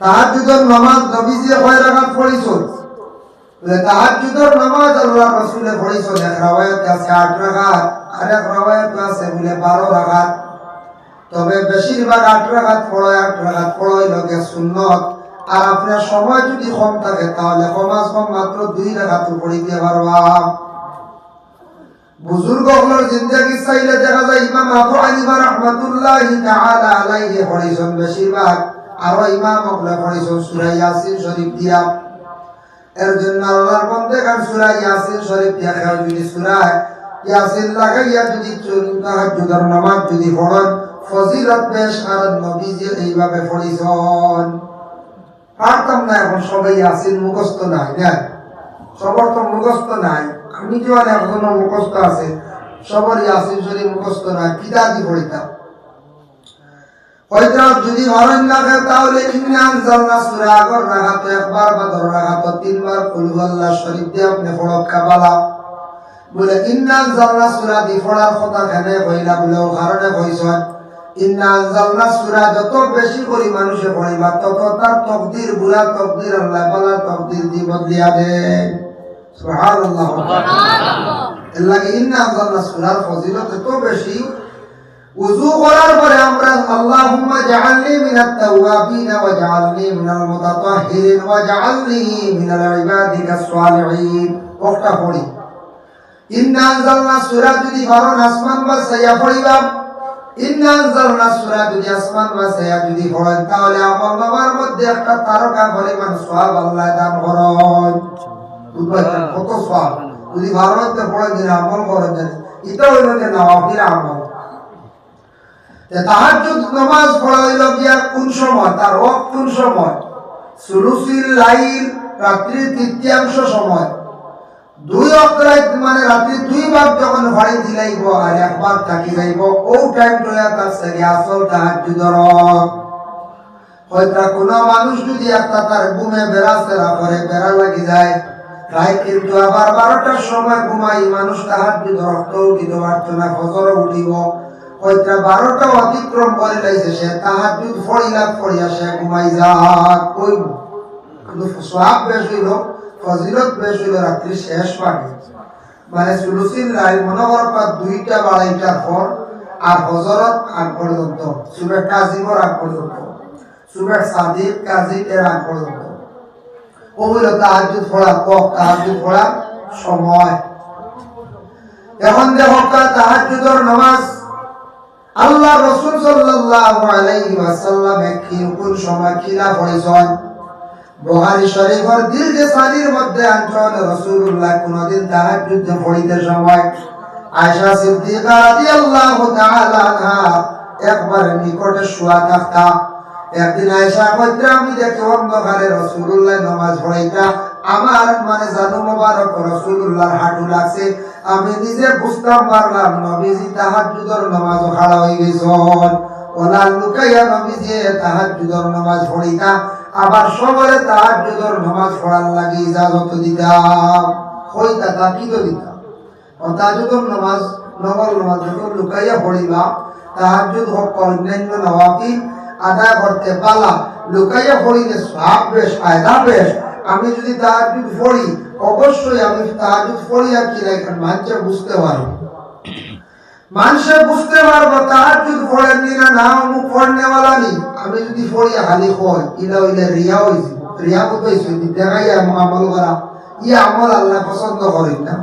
তাহাজ্জুদের নামাজ নবীজি কয় রাকাত পড়িছুন? তাহাজ্জুদের নামাজ আল্লাহ রাসূলে পড়িছুন, এক রাওয়ায়াত আছে 8 রাকাত, আর এক আছে বলে 12 রাকাত। তবে বেশিরভাগ 8 রাকাত পড়ো 8 রাকাত পড়ো লগে সুন্নত। আর আপনার সময় যদি কম থাকে, তাহলে কমাস কম মাত্র দুই রাকাত পড়িতে পারবা বুজুর্গ হলোর জিন্দগি চাইলে দেখা যায়, ইমাম আবু হানিফা রাহমাতুল্লাহি তাআলা আলাইহি পড়িছেন বেশিরভাগ। আর ইমাম অকলে পড়িছেন সূরা ইয়াসিন শরীফ দিয়া। এর জন্য আল্লাহর বন্দে গান সূরা ইয়াসিন শরীফ দিয়া খেয়াল যদি সূরা ইয়াসিন লাগাইয়া যদি তাহাজ্জুদের নামাজ যদি পড়েন, ফজিলত বেশ আর নবীজি এইভাবে পড়িছেন। পারতাম না এখন সবাই ইয়াসিন মুখস্থ নাই, না? সবার তো মুখস্থ নাই। আমি যে এখনও মুখস্থ আছে। সবার ইয়াসিন শরীফ মুখস্থ নাই দি পড়িতাম হয়তো যদি ভালো লাগে তাহলে ইন্না আনজালনা সূরা আগর রাখাত একবার বা ধর রাখাত তিনবার কুল আল্লাহ শরীফ দিয়ে আপনি পড়ক কাবালা। বলে ইন্না আনজালনা সূরা দি কথা কেনে কইলা বলে ও কারণে কইছেন ইন্না আনজালনা সূরা যত বেশি করে মানুষে পড়িবা তত তার তকদির বুলা তকদির আল্লাহ বালা তকদির দি বদলিয়া দেন সুবহানাল্লাহ। এর লাগে ইন্না আনজালনা সূরার ফজিলত এত বেশি উযু করার পরে আমরা আল্লাহুম্মা জাআলনি মিনাত তাওয়াবিন ওয়া জাআলনি মিনাল মুতাতাহহিরিন ওয়া জাআলনি মিনাল ইবাদিকাস সালিহিন। ওটা পড়ি। ইন্না আনজালনা সূরা যদি বারণ আসমান বা সাইয়া পড়িবা। ইন্না আনজালনা সূরা যদি আসমান বা সাইয়া যদি পড়েন, তাহলে আমল নামার মধ্যে একটা তারকা পরিমাণ সওয়াব আল্লাহ দান করেন। কত সওয়াব যদি ভারতে পড়েন যে আমল করেন এটা হইল যে নওয়াফিল আমল। তাহাজ্জুদ নামাজ পড়া কোন কোন সময়? তৃতীয়াংশ সময়। দুই মানে কোনো মানুষ যদি একটা তার ঘুমে বেড়া সেরা করে, বেড়া লাগি যায়, তাই কিন্তু আবার বারোটার সময় ঘুমাই, মানুষ তাহাজ্জুদ রক্ত উঠিত পারত না উঠিব। হয়তো বারোটা অতিক্রম করে লাইছে সে তাহাজ্জুদ ফড়িলা ফড়িয়া সে ঘুমাই যাক, কইব। কিন্তু বেশ হইল, ফজিলত বেশ হইল রাত্রি শেষ মানে সুলুসিল লাই মনে কর পা দুইটা বাড়াইটার আর হজরত আগ পর্যন্ত কাজিমর আগ পর্যন্ত সাদিক এর আগ পর্যন্ত। পড়া কক পড়া সময়। এখন নামাজ আল্লাহ রসুল সাল্লাল্লাহু আলাইহি ওয়াসাল্লামে সময় খিলা পড়েছেন বুখারী শরীফের মধ্যে আনছেন রাসূলুল্লাহ কোনদিন পড়িতে সময়। আয়েশা সিদ্দিকা রাদিয়াল্লাহু তাআলা আনহা একবার নিকটে শুয়া থাকতা। একদিন আয়েশা কইতে আমি দেখি অন্ধকারে রাসূলুল্লাহ নামাজ পড়াইতা। আমার মানে জানু মোবারক রাসূলুল্লাহর হাঁটু লাগছে। আমি নিজে বুঝতাম পারলাম, নবীজি তাহাজ্জুদের নামাজ খাড়া হয়ে গেছেন। ওলা লুকাইয়া নবীজি তাহাজ্জুদের নামাজ পড়িতা আবার সবরে তাহাজ্জুদের নামাজ পড়ার লাগি ইজাজত দিতাম। কইতা তা কি দিতাম ও তাহাজ্জুদের নামাজ নগর নামাজ যখন লুকাইয়া পড়িবা তাহাজ্জুদ হোক অন্যান্য নওয়াফিল আদায় করতে পালা লুকাইয়া পড়িলে সব বেশ ফায়দা বেশ আমি যদি তাহাজুদ পড়ি, অবশ্যই আমি তাহাজুদ পড়ি আর কি রাখেন মানুষে বুঝতে পারব। মানুষে বুঝতে পারব তাহাজুদ পড়েননি না না অমুক পড়নেওয়ালা নি আমি যদি পড়ি, হালি হয় ইলা হইলে রিয়া হয়েছি রিয়া কত হয়েছে দেখাই আমল করা। ই আমল আল্লাহ পছন্দ করেন না।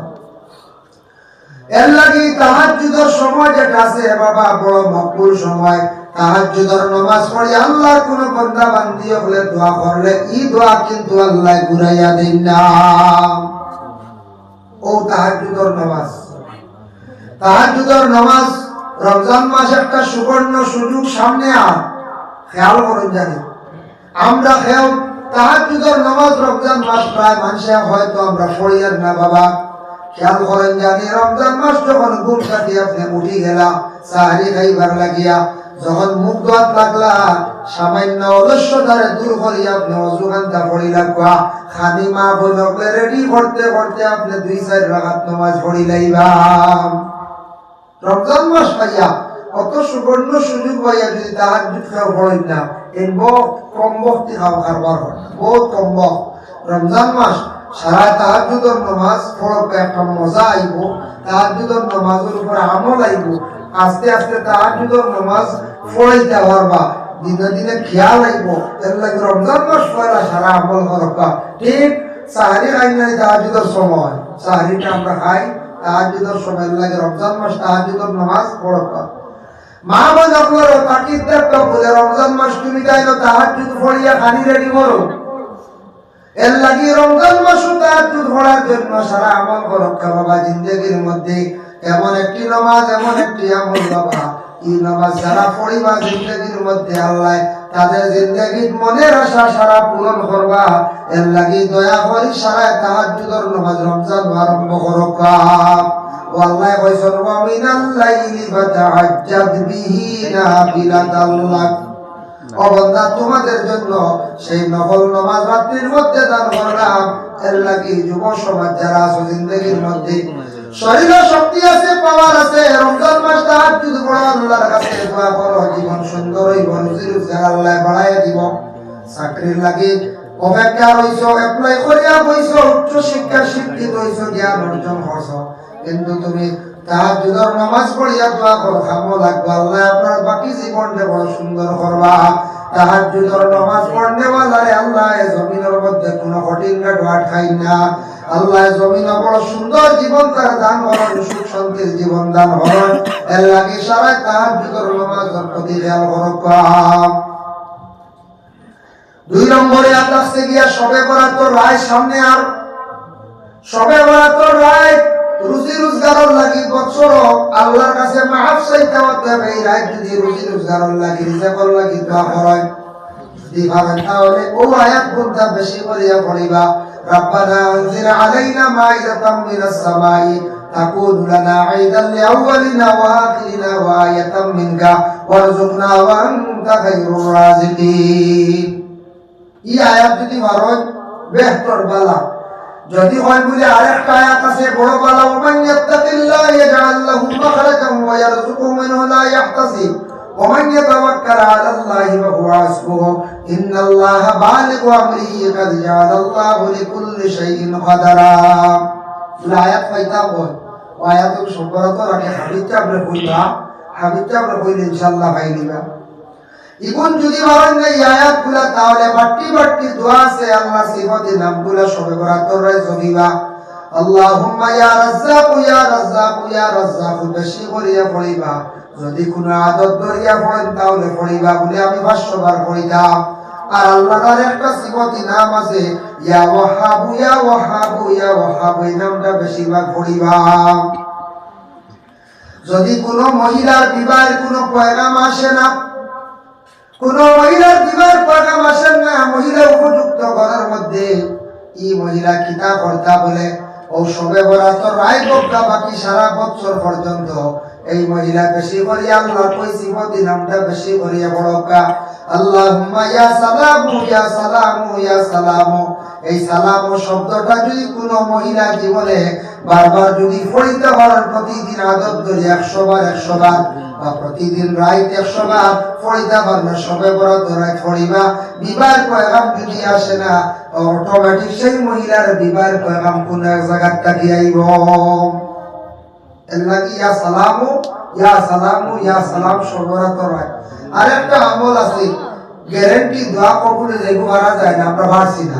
এর লাগি তাহাজ্জুদের সময় যেটা আছে বাবা, বড় মকবুল সময়। তাহাজ্জুদের নামাজ পড়ি আল্লাহ কোন বান্দা বান্দি হলে দোয়া করলে, ই দোয়া কিন্তু আল্লাহ ঘুরাইয়া দেন না। ও তাহাজ্জুদের নামাজ। তাহাজ্জুদের নামাজ রমজান মাস একটা সুবর্ণ সুযোগ সামনে আর খেয়াল করুন জানি। আমরা খেয়াল তাহাজ্জুদের নামাজ রমজান মাস প্রায় মানুষে হয়তো আমরা পড়ি আর না বাবা। খেয়াল করেন জানি, রমজান মাস যখন ঘুম কাটি আপনি উঠি গেলা সাহারি খাইবার লাগিয়া যখন মুখ দোয়াত লাগলা, সামান্য অলস্য দ্বারে দূর করি আপনি অজুগান্তা পড়ি লাগবা খানি মা বলকলে রেডি করতে করতে আপনি দুই চার রাখাত নামাজ পড়ি লাইবা রমজান মাস পাইয়া অত সুবর্ণ সুযোগ পাইয়া যদি তাহার খেয়াল পড়েন না এই বহুত কম বক্তি খাওয়া খারবার হয়। বহুত কম বক রমজান মাস, সারা তাহাজুদর নামাজ পড়বে একটা মজা আইব তাহাজুদর নামাজের উপর আমল আইব আস্তে আস্তে তাহাজুদর নামাজ পড়াইতে পারবা দিনে দিনে খেয়াল আইব এর লাগে রমজান মাস পয়লা সারা আমল করবা ঠিক সাহারি খাই নাই তাহাজুদর সময়। সাহারিটা আমরা খাই তাহাজুদর সময় লাগে রমজান মাস তাহাজুদর নামাজ পড়বা মা বোন আপনার তাকিদ দেখতে বলে, রমজান মাস তুমি তাই না তাহাজুদ পড়িয়া খানি রেডি করো। এর লাগি রমজান মাস তাহাজুদ পড়ার জন্য সারা আমল করক্কা বাবা, জিন্দগির মধ্যে এমন একটি নামাজ এমন একটি আমল বাবা এই নামাজ যারা পড়িবা জিন্দগির মধ্যে আল্লাহ তাদের জিন্দগির মনের আশা সারা পূরণ করবা এর লাগি দয়া করি সারা তাহাজুদর নামাজ রমজান আরম্ভ করক্কা والله কইছেন ওয়া মিনাল লাইলি ফাতাহাজ্জাদ বিহি নাফিলাতাল লাক ও বান্দা তোমাদের জন্য সেই নফল নামাজ রাত্রির মধ্যে দান করলাম এর লাগি যুব সমাজ যারা আছে জিন্দগির মধ্যে শরীরে শক্তি আছে পাওয়ার আছে। রমজান মাস তাহাজ্জুদ পড়ো আল্লাহর কাছে দোয়া করো, জীবন সুন্দর হইব রুজি রোজগার আল্লাহ বাড়াইয়া দিব। চাকরির লাগি অপেক্ষা রইছ এপ্লাই করিয়া বইছ, উচ্চ শিক্ষা শিক্ষিত হইছ জ্ঞান অর্জন করছ। কিন্তু তুমি তাহাজ্জুদের নামাজ পড়িয়া দোয়া করো খামো লাগবে আল্লাহ, আপনার বাকি জীবনটা বড় সুন্দর করবা। তাহাজ্জুদের নামাজ পড়নে ওয়ালারে আল্লাহ জমিনের মধ্যে কোনো কঠিন দোয়া খাই না। আল্লাহ জমিন বড় সুন্দর জীবন তার দান হরণ সুখ শান্তির জীবন দান হরণ এর লাগে সারা তাহাজ্জুদের নামাজের প্রতি খেয়াল করবা দুই নম্বরে আকাশে গিয়া সবে বরাত রায় সামনে আর সবে বরাত রায় রুজি রোজগার লাগি বছর আল্লাহর কাছে মাফ চাইতে হতে এই রায় যদি রুজি রোজগার লাগি, রিজাকর লাগি দোয়া করায় যদি ভাবেন তাহলে ও আয়াত গুণটা বেশি করিয়া পড়িবা। ربنا انزل علينا مائدة من السماء تكون لنا عيدا لأولنا وآخرنا وآية منك وارزقنا وأنت خير الرازقين ই আয়াত যদি মারো বেহতর বালা যদি হয় বলে আরেকটা আয়াত আছে বড় বালা ওমান ইয়াত্তাকিল্লাহ ইয়াজআল লাহু মাখরাজান ওয়া ইয়ারযুকহু মিনহু লা ইয়াহতাসিব ومن يتوكل على الله فهو حسبه إن الله بالغ أمره قد جعل الله لكل شيء قدرا الآيات فايتا بول وآيات شكرة ركي حبيب চাপরে কইবা হাবিব চাপরে কইলে ইনশাআল্লাহ পাইলিবা ইগুন যদি মারেন না এই আয়াতগুলা তাহলে বাট্টি বাট্টি দোয়া আছে আল্লাহ সিফাতে নামগুলা সবে বরাতর রায় জমিবা আল্লাহুম্মা ইয়া রাজ্জাক, ইয়া যদি কোনো আদত ধরিয়া পড়েন, তাহলে পড়িবা বলে আমি ভাষ্যবার পড়িতাম আর আল্লাহর একটা সিফতি নাম আছে এই নামটা বেশিরভাগ পড়িবা। যদি কোনো মহিলার বিবাহের কোনো পয়গাম আসে না, কোন মহিলার দিবার পয়গাম আসেন না, মহিলা উপযুক্ত ঘরের মধ্যে, ই মহিলা কিতা কর্তা বলে ও সবে বরাত রায় বক্তা বাকি সারা বছর পর্যন্ত। এই মহিলা বেশি করি আল্লাহ কইছি নামটা বেশি করিয়া বড়কা। আল্লাহুম্মা ইয়া সালামু ইয়া সালামু ইয়া সালামু। এই সালাম ও শব্দটা যদি কোনো মহিলা জীবনে বারবার যদি পড়িতে পারেন প্রতিদিন আদত ধরে একশো বার একশো বার বা প্রতিদিন রাইত একশো বার পড়িতে পারবে সবে বড় ধরায় পড়িবা পয়গাম যদি আসে না অটোমেটিক সেই মহিলার বিবাহ পয়গাম কোন এক জায়গার থাকি আইব। ইয়া সালামু ইয়া সালামু, ইয়া সালাম আমল আছে গ্যারান্টি দোয়া কবুলে যেগু মারা যায় না, আমরা পারছি না।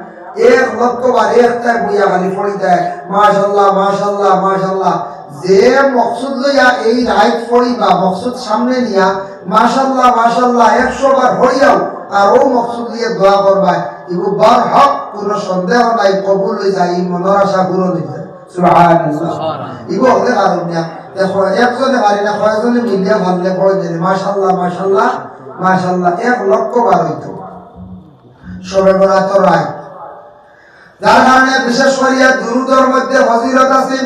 এক লক্ষ বার একটাই বইয়া খালি পড়ি দেয় মাশাল্লাহ মাশাল্লাহ মাশাল্লাহ যে মকসুদ লইয়া এই রাইট পড়ি বা মকসুদ সামনে নিয়া মাশাল্লাহ মাশাল্লাহ একশো বার হইয়াও আর ও মকসুদ দিয়ে দোয়া করবা ইবু বার হক কোনো সন্দেহ নাই কবুল হয়ে যায় এই মনের আশা পূরণ হয়ে যায়। ইবু হলে কারণ না একজনে পারি না কয়েকজনে মিলিয়া ভাবলে পড়ে দিলে মাশাল্লাহ মাশাল্লাহ মাশাল্লাহ এক লক্ষ বার হইতো। সবে বরাত রায়। যার কারণে বিশেষ করিয়া দুরুদর মধ্যে ফজিলত আছে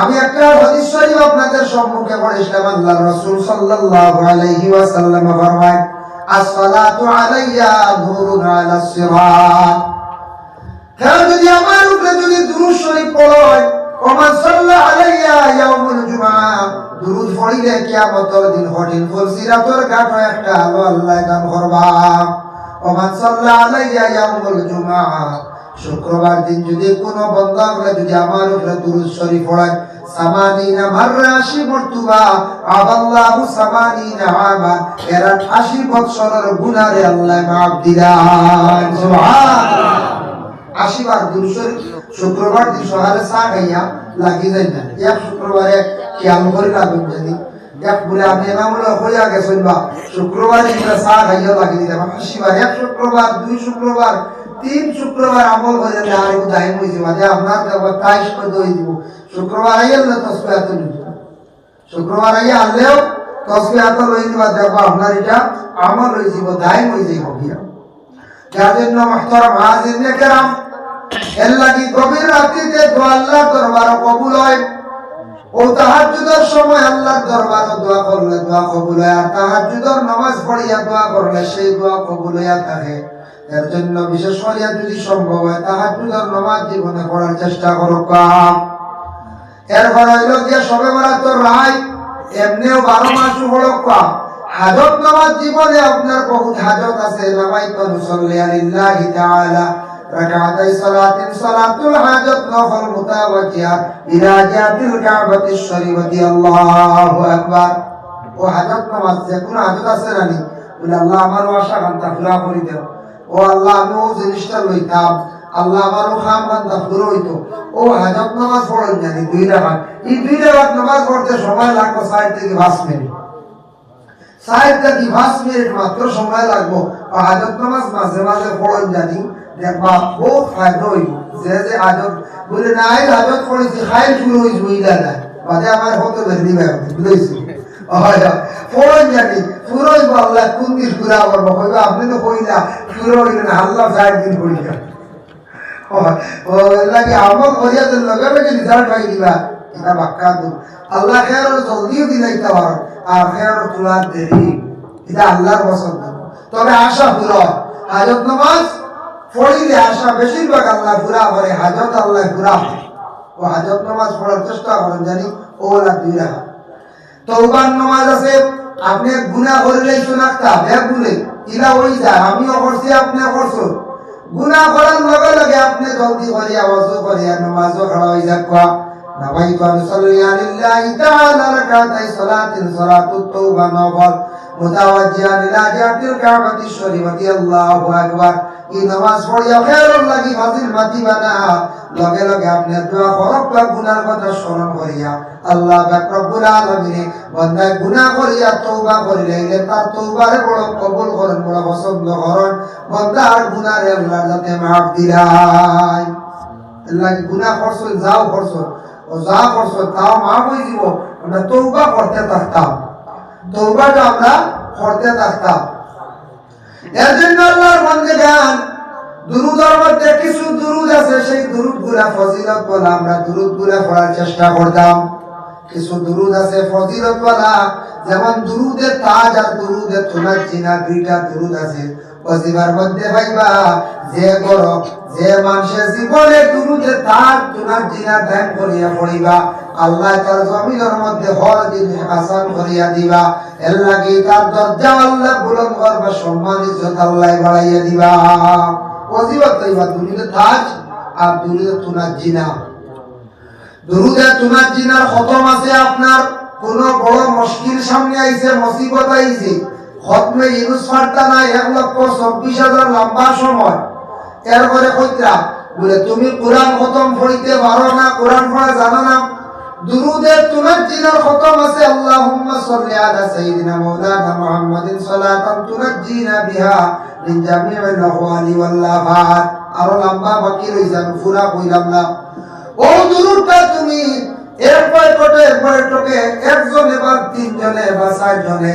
আমি একটা হাদিস শরীফ আপনাদের সম্মুখে পড়েছিলাম আল্লাহ রাসূল সাল্লাল্লাহু আলাইহি ওয়াসাল্লাম ফরমায় as-salatu alayya nurun ala sirat কেউ যদি আমার উপরে যদি দুরূদ শরীফ পড়ে ওমান সাল্লা আলাইয়া ইয়াউমুল জুমআ। দুরূদ পড়িলে কিয়ামতের দিন হঠিন ফজিরাতর ঘাট একটা আলো আল্লাহ দান করবা ওমান সাল্লা আলাইয়া ইয়াউমুল জুমআ। শুক্রবার দিন যদি কোনো বন্ধ আমরা যদি আমার উপরে দুরূদ শরীফ পড়ায় শুক্রবার বা, শুক্রবার দিন এক শুক্রবার, দুই শুক্রবার তিন শুক্রবার আমল করে দিলে আর একটু দায়ী হয়েছে মানে আপনার দেবো তাইশ করে দই দিব। শুক্রবার আইয়া না তসবে নিব। শুক্রবার আইয়া আনলেও তসবে এত লই দিবা দেখো আপনার এটা আমল হয়ে যাব দায়ী হয়ে যাব গিয়া। যার জন্য মাহতারাম হাজির কেরাম, এর লাগি গভীর রাত্রিতে দোয়া আল্লাহ দরবার কবুল হয়। ও তাহাজ্জুদের সময় আল্লাহর দরবারে দোয়া করলে দোয়া কবুল হয়, আর তাহাজ্জুদের নামাজ পড়িয়া দোয়া করলে সেই দোয়া কবুল হইয়া থাকে। এর জন্য বিশেষ করিয়া যদি সম্ভব হয় তাহার দুজন নমাজ জীবনে করার চেষ্টা করো এরপর হইল গিয়ে সবে বরাত রায়, এমনিও বারো মাস হাজত জীবনে আপনার বহুত হাজত আছে নামাই তো মুসল্লি আলিল্লাহি রাকাতাই সালাতিন, সালাতুল হাজত নফল মুতাওয়াজিয়া ইলা জাতিল কাবাতি আল্লাহু আকবার। ও হাজত নামাজ যে কোন হাজত আছে নানি বলে আল্লাহ, আমার আশা কান্তা ফুরা করে দেও ও আল্লাহ, আমি ও জিনিসটা লইতাম। আল্লাহ আমার খাম খান্তা পুরো হইতো। ও হাজত নামাজ পড়েন জানি দুই রাখাত এই দুই রাখাত নামাজ পড়তে সময় লাগবে ষাট থেকে পাঁচ মিনিট। ষাট থেকে পাঁচ মিনিট মাত্র সময় লাগবো। হাজত নামাজ মাঝে মাঝে পড়েন জানি দেখবা বহুত ফায়দা হইব যে যে হাজত বলে নাই হাজত পড়েছি খাই শুরু হয়েছে বুঝলা বাদে আমার হতো বেরনি ব্যাপারে বুঝেছি পড়েন জানি হইব আল্লাহ কোন দিন ঘুরা করব হইবা আপনি তো পুরো হইলেন আল্লাহ ষাট দিন করিয়া ও চেষ্টা করেন জানি দুই রাখা তৌবার নামাজ আছে আপনি গুনাহ করলেই শোনাক্তা ব্যাগ গুলে ইলা ওই যায় আমিও করছি আপনিও করছো গুনাহ করার লগে লগে আপনি জলদি করিয়া ওযু করিয়া নামাজও খাড়া হয়ে যাক نويت أن أصلي لله تعالى ركعتي صلاة صلاة التوبة نفل متوجها إلى جهة الكعبة الشريفة الله أكبر এই নামাজ পড়িয়া ফেরত লাগি ফাজিল মাতি বানা। লগে লগে আপনি দোয়া করক বা গুনার কথা স্মরণ করিয়া আল্লাহ পাক রব্বুল আলামিনে বান্দায় গুনাহ করিয়া তওবা করিলে তার তওবারে বড় কবুল করেন, বড় পছন্দ করেন। বান্দার গুনারে আল্লাহ যাতে মাফ দিলাই। আল্লাহ গুনাহ করছেন? যাও করছেন। ও যা করছ তাও মাফ হয়ে যাব। আমরা তৌবা করতে থাকতাম। তৌবাটা আমরা করতে থাকতাম। এর দুরুদের মধ্যে কিছু দুরুদ আছে, সেই দুরুদগুলা ফজিলত আমরা দুরুদগুলা পড়ার চেষ্টা করতাম। কিছু দুরুদ আছে ফজিলত বলা। যেমন দুরুদের তাজ আর দুরুদের তোমার চিনা দুইটা দুরুদ আছে। ওজিবার মধ্যে ভাইবা যে করো যে মানুষের জীবনে দুরুদে তার তোলার চিনা ধ্যান করিয়া পড়িবা। আল্লাহ তার জমিনের মধ্যে হর দিন আসান করিয়া দিবা। এর লাগি তার দরজা আল্লাহ বুলন্দ করবা সম্মান ইজ্জত আল্লাহ বাড়াইয়া দিবা। ওজিবার তৈবা, দুরুদে তাজ আর দুরুদে তোলার জিনা। দুরুদে তুনার জিনার খতম আছে আপনার। কোন বড় মুশকিল সামনে আইছে, মুসিবত আইছে। খতমে ইউনুস ফারতা নাই, এক লক্ষ চব্বিশ হাজার লম্বা সময়। এরপরে কইতরা বলে, তুমি কোরআন খতম পড়িতে পারো না, কোরআন পড়া জানো না। দুরুদে তুনার জিনার খতম আছে সাল্লি আলা মাওলানা মুহাম্মাদিন সালাতান বিহা লম্বা বাকি রইছে, আমি পুরা কইলাম না। ও দুরুদটা তুমি, এরপরে কটে এরপরে টকে, একজন এবার তিনজনে বা চারজনে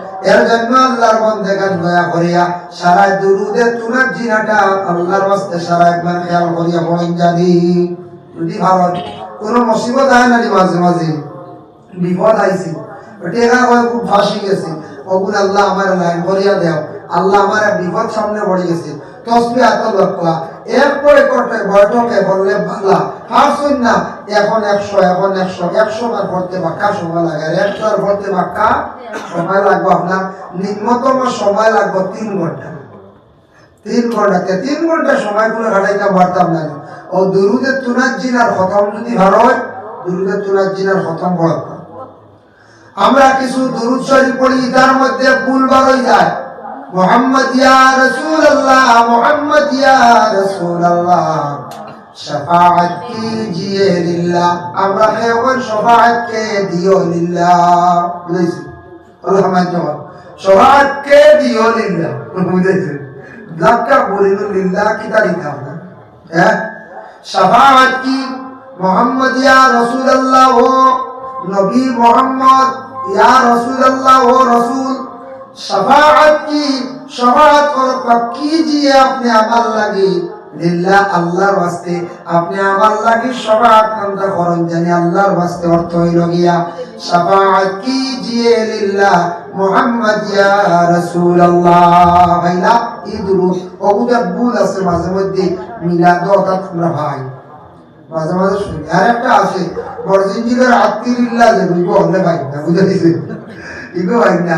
এর জন্য আল্লাহর বন্দেগান দয়া করিয়া সারা দুরুদে তুনার জিনাটা আল্লাহর বাস্তে সারা একবার খেয়াল করিয়া পড়েন জানি। যদি ভারত কোনো মুসিবত আয় না মাঝে মাঝে, বিপদ আইছে। টেকা খুব ফাঁসি গেছে। ওগুলো আল্লাহ আমার লাইন করিয়া দেও। আল্লাহ আমার বিপদ সামনে পড়ে গেছে। তসবি এত এরপরে করতে বৈঠকে বললে ভালা পারছুন না এখন একশো এখন একশো একশো বার পড়তে বাক্কা সময় লাগে। একশো বার পড়তে বাক্কা সময় লাগবে আপনার। নিম্নতম সময় লাগবে তিন ঘণ্টা। তিন ঘন্টাতে তিন ঘণ্টা সময় কোনো ঘাটাইতে পারতাম না। ও দুরুদের তুনার জিনার খতম যদি ভালো হয়, দুরুদের তুনার জিনার খতম বড় আমরা কিছু দুরুদ পড়ি তার মধ্যে ভুল বারই যায়। মোহাম্মদ ইয়া রাসূলুল্লাহ মোহাম্মদ ইয়া রাসূলুল্লাহ শাফাআত কিজিয়ে লিল্লাহ আমরা কেবল শাফাআত কে দিও লিল্লাহ বুঝেছি রহমান জবাব শাফাআত কে দিও লিল্লাহ বুঝেছি লাক্কা বলিল লিল্লাহ কি তারিখ আমরা হ্যাঁ শাফাআত কি মোহাম্মদ ইয়া রাসূলুল্লাহ ও নবী মোহাম্মদ ইয়া রাসূলুল্লাহ ও রাসূল সাফাআত কি সাফাআত হলো কি দিয়ে আপনি আমার লাগি? লিল্লাহ আল্লাহর ওয়াস্তে আপনি আমার লাগি সাফাআত কান্দা করেন, জানি আল্লাহর ওয়াস্তে অর্থ হইল গিয়া। সাফাআত কি দিয়ে লিল্লাহ মুহাম্মদ ইয়া রাসূলুল্লাহ। ভাইলা ইদরু ওগুদা ভুল আছে মাঝে মধ্যে। মিলাদ অর্থাৎ আমরা ভাই। মাঝে মাঝে শুনি। আর একটা আছে, বড় জিন্দিগার আত্মীরিল্লাহ যে বুঝব হলে ভাই না, বুঝে দিছে। ইগো ভাই না।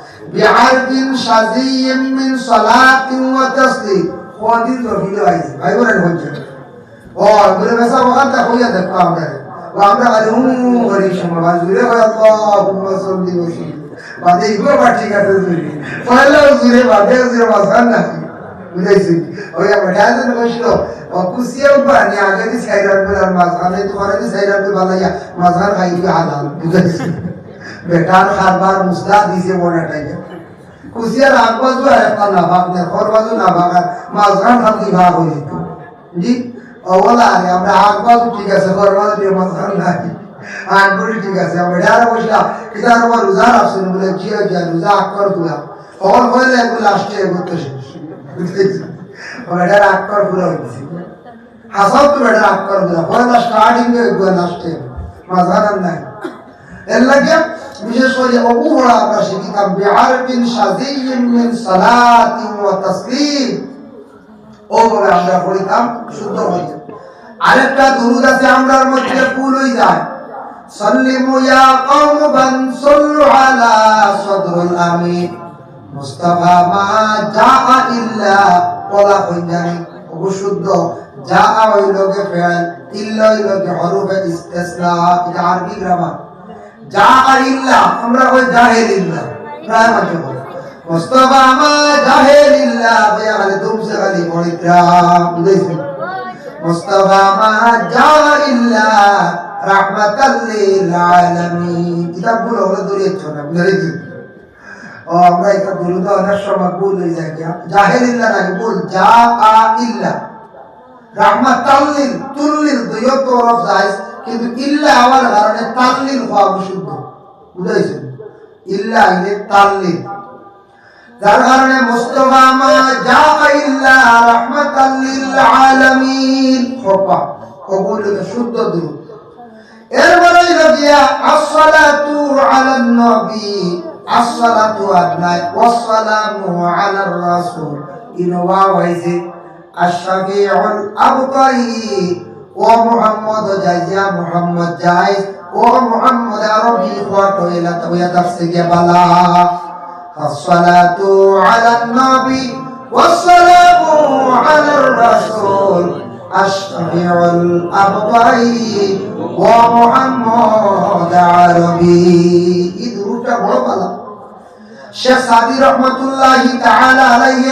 শাযিয়্যিন মিন সালাতিন ওয়া তাসলিম। কোনদিন রহিল আইছে ভাই বলেন হচ্ছে ও, বলে মেসা ওখান থেকে হইয়া দেখো আমরা। ও, আমরা আরে হুম করি সময় বাজ জুড়ে হয় আল্লাহুম্মা সাল্লি ওয়া সাল্লিম। বাদে ইগো বা ঠিক আছে জুড়ে পয়লা জুড়ে বাদে জুড়ে মাসান না বুঝাইছি। ওই আমরা ডাজন কইছিল ও কুসিয়াও পানি আগে দি সাইরান বলার মাঝখানে তোমার দি সাইরান বল মাঝখান খাই কি হালাল বুঝাইছি। বেটার খাবার মুসলা দিছে মনে টাইয়া কুসিয়ার আগ বাজু আর একটা না ভাগ না খর বাজু না ভাগ আর মাঝখান খান দি ভাগ হয়ে যেত। জি? ওলা আরে আমরা আগ বাজু ঠিক আছে খর বাজু দিয়ে মাঝখান নাই আগ ঠিক আছে, আমরা ডার বসলা কিদার আমার রোজা রাখছেন বলে জিয়া জিয়া রোজা আগ কর তুলা। তখন হইলে এগুলো লাস্টে এগোতে শেষ। বেটার আক্কর পুরো হয়েছে হাসাও তো বেটার আক্কর পুরো পয়লা স্টার্টিং এ গো লাস্টে। মাঝারান নাই। এর লাগে বিশেষ করে অবু বড় আমরা শিখিতাম বিআরবিন শাযিয়্যিন মিন সালাতিন ওয়া তাসলিম। ও বলে আমরা পড়িতাম, শুদ্ধ হয়ে আরেকটা দুরুদ আছে, আমরার মধ্যে হয়ে যায়। সাল্লিমু ইয়া কওম বান সাল্লু আলা সদরুল আমিন। মুস্তাফা মা জা ইল্লা বলা হই জানি অবশুদ্ধ যা হইল গে ফেল, ইল্লা হইল গে হরফে ইস্তিসনা এটা আরবি গ্রামার ইল্লা আমরা কই জাহেল ইল্লা প্রায় মাঝে বলে। মুস্তাফা মা জাহেল ইল্লা বে আলে তুমসে খালি পড়িত্রাম বুঝাইছেন মুস্তাফা মা জা ইল্লা রাহমাতাল লিল আলামিন। কিতাবগুলো হলো, দূরে ছোনা বুঝাইছেন ও, আমরা এটা তো অনেক সময় ভুল হয়ে যায় ইল্লা না বল যা আ ইল্লা রাহমাত তাল্লিল তুল্লিল দুইও তো অরফ জায়েজ কিন্তু ইল্লা হওয়ার কারণে তাল্লিল হওয়া বিশুদ্ধ। বুঝাইছেন? ইল্লা ইলে তাল্লিল। যার কারণে মুস্তাফা মা যা ইল্লা রাহমাতাল আলামিন। খোপা, কবুল শুদ্ধ দুরূদ এরপরে হইল গিয়া আসসালাতু আলান নবী। আসসালাতু আদনাই, ওয়াসসালামু আলার রাসূল। ইনওয়া ওয়াইছে আশফিউল আবতারি। ও মোহাম্মদ জাইয়া মোহাম্মদ জাইজ ও মোহাম্মদ আরবি খোয়াট হইলা ইয়া তাফসে গে বালা। আসসালাতু আলা নবী والسلام على الرسول أشفع الأبطعي ومحمد عربي إذ বড় বালা। শেখ সাদি রহমাতুল্লাহি তাআলা আলাইহি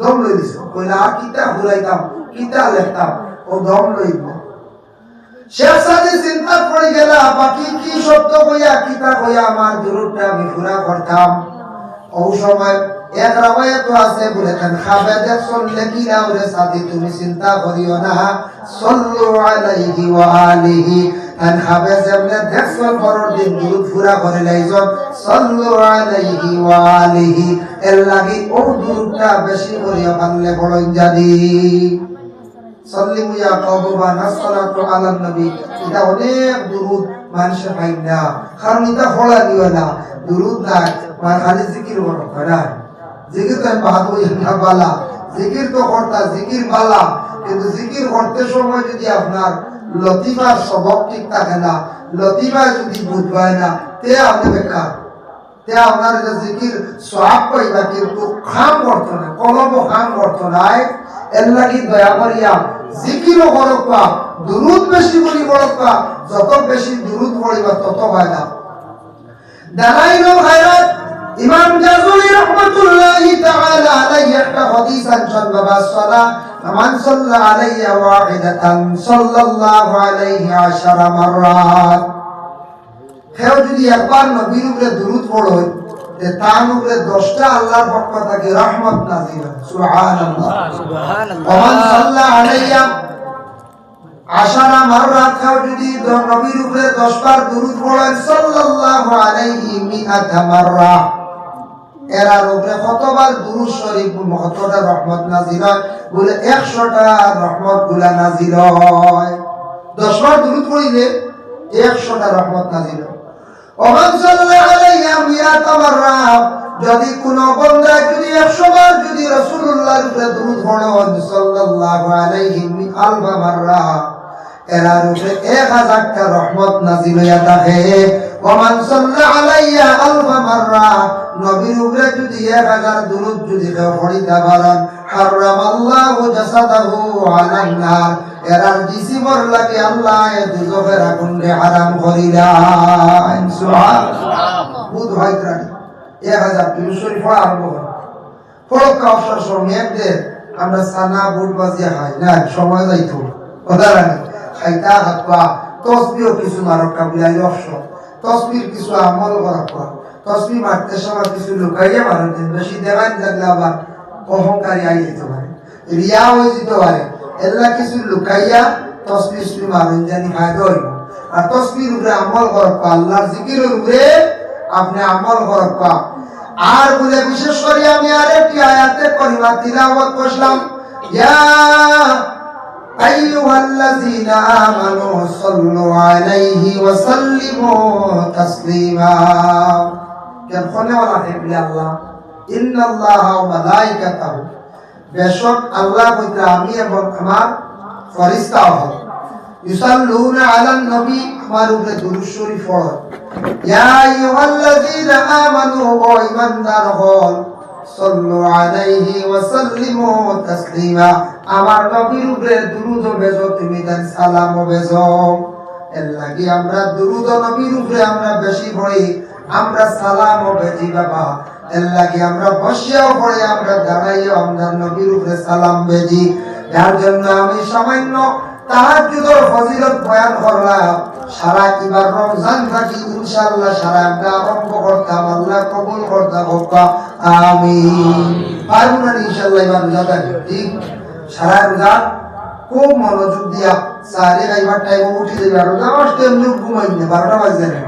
দম লই দিছে। কইলা কিতা হুরাইতাম কিতা লেখতাম? ও দম লইব শেখ সাদি চিন্তা পড়ে গেল, বাকি কি শব্দ কইয়া, কিতা কইয়া আমার দুরুটা আমি পুরা করতাম ও সময়, এক রাবায়াত আছে বলে কেন খাবে দেখছন লেখি না ওরে সাথী তুমি চিন্তা করিও না সল্লু আলাইহি ওয়া আলিহি আন খাবে যেমনে দেখছন পরের দিন দুরুদ পুরা করে লাইজন সল্লু আলাইহি ওয়া আলিহি। এর লাগি ও দুরুদটা বেশি করিয়া পারলে বড় জানি সাল্লিমু কওমা নাসসালাতু আলা নবী। এটা অনেক দুরুদ মানুষ পাই না। কারণ এটা না। দুরুদ না খালি জিকির বড় না? জিকির তো বালা। জিকির তো করতা, জিকির বালা। কিন্তু জিকির করতে সময় যদি আপনার লতিফার সবক ঠিক থাকে না। লতিফা যদি বুঝবায় না, তে আপনি বেকার। তে আপনার জিকির পাইবা কিন্তু খাম করতো না কলম খাম করতো নাই এর দয়া করিয়া জিকিরও করবা দুরুদ বেশি করি করবা যত বেশি দুরুদ পড়িবা তত ফায়দা দালাইলুল খায়রাত, ইমাম জাজুলি রাহমাতুল্লাহি তাআলা আলাইহি একটা হাদিস বাবা সালা মান সাল্লা আলাইয়া ওয়াহিদাতান সাল্লাল্লাহু আলাইহি আশারা মাররাত কেউ যদি একবার নবীর উপরে দুরুদ পড়ো তে তার উপরে দশটা আল্লাহর পক্ষ থেকে রহমত নাজিল সুবহানাল্লাহ। ওমান সাল্লা আলাইয়া আশারা মাররাত কেউ যদি নবীর উপরে দশ বার দুরুদ পড়েন সাল্লাল্লাহু আলাইহি মিআতা মাররা এরার উপরে কতবার দুরুদ শরীফ কতটা রহমত নাজিল হয়? বলে একশোটা রহমতগুলা নাজিল হয়। দশ বার দুরুদ পড়িলে একশোটা রহমত নাজিল যদি কোন বন্দা যদি একশো বার যদি রাসূলুল্লাহর উপরে দুরূদ পড়েন সাল্লাল্লাহু আলাইহি আলফা মাররা এক হাজারটা রহমত নাজিল হইয়া থাকে। ওমান সাল্লা আলাইয়া মাররা, নবীর উপরে যদি এক হাজার যদি কেউ পড়িতে পারেন জাসাদাহু আলান নার, এরার জিসিমর লাগে আল্লাহ এ দুজখের হারাম বুধ হয় আরম্ভ অবসর সময় একদের আমরা সানা বুট বাজিয়ে খাই, না, সময় যাইতো। কথা রাখি খাইতা হাতপা তসবিও কিছু মারক্কা বুলাই অবসর। তসবির কিছু আমল করা তসবি মারতে সময় কিছু লুকাইয়া মারতেন বেশি দেখাই থাকলে আবার অহংকারী আই যেতে পারে, রিয়া হয়ে যেতে পারে। এগুলা কিছু লুকাইয়া তসবি সুবি মারুন জানি ফায়দা হইব। আর তসবির উপরে আমল করবা আল্লাহর জিকিরের উপরে আপনি আমল করবা আর বলে বিশেষ করে আমি আরেকটি আয়াতে করিমা তিলাওয়াত করলাম ইয়া আলাইহি ওয়া সাল্লিমু তাসলিমা। কেন ফোনে ওয়ালা হেবলি আল্লাহ, ইন্নাল্লাহা ওয়া মালাইকাতাহু। বেশক আল্লাহ কইতে আমি এবং আমার ফরিস্তা হল ইউসাল্লুনা আলান নবী, আমার উপরে দুরূদ শরীফ ইয়া আইয়ুহাল্লাযীনা আমানু, ও ঈমানদার হল আমার নবীর উপরে তুমি এর আমরা দুরূদ নবীর উপরে আমরা বেশি আমরা সালাম বেজি বাবা। এর লাগি আমরা আমরা আমরা নবীর উপরে সালাম বেজি যার জন্য আমি সামান্য তাহাজ্জুদের ফজিলত বয়ান করলাম, সারা এবার রমজান থাকি ইনশাআল্লাহ সারা আমরা আরম্ভ করতাম আল্লাহ কবুল করতাম আমিন। পারব না ইনশাআল্লাহ এবার রোজা ঠিক? সারা রোজা? খুব মনোযোগ দিয়া সারে খাইবার টাইম উঠি যাবে আর আমার তেমনি ঘুমাই না, বারোটা বাজে না।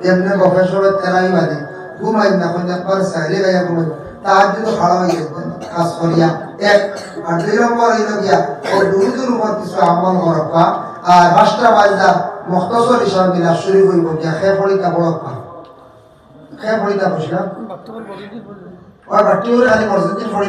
তেমনি সবাই তেলাই বাজে। ঘুমাই না কোন একবার সারে খাইয়া ঘুমাই তার যদি ভালো হয়ে যেতেন কাজ করিয়া এক আর দুই নম্বর হইল গিয়া ও দুরুদের উপর কিছু আমল করবা আর রাষ্ট্র বাজার মখতসর হিসাবে মিলা শুরু করব গিয়া খে পড়িতা বড়প্পা খে পড়িতা বসলাম ওই বাট্টি খালি মসজিদ পড়ি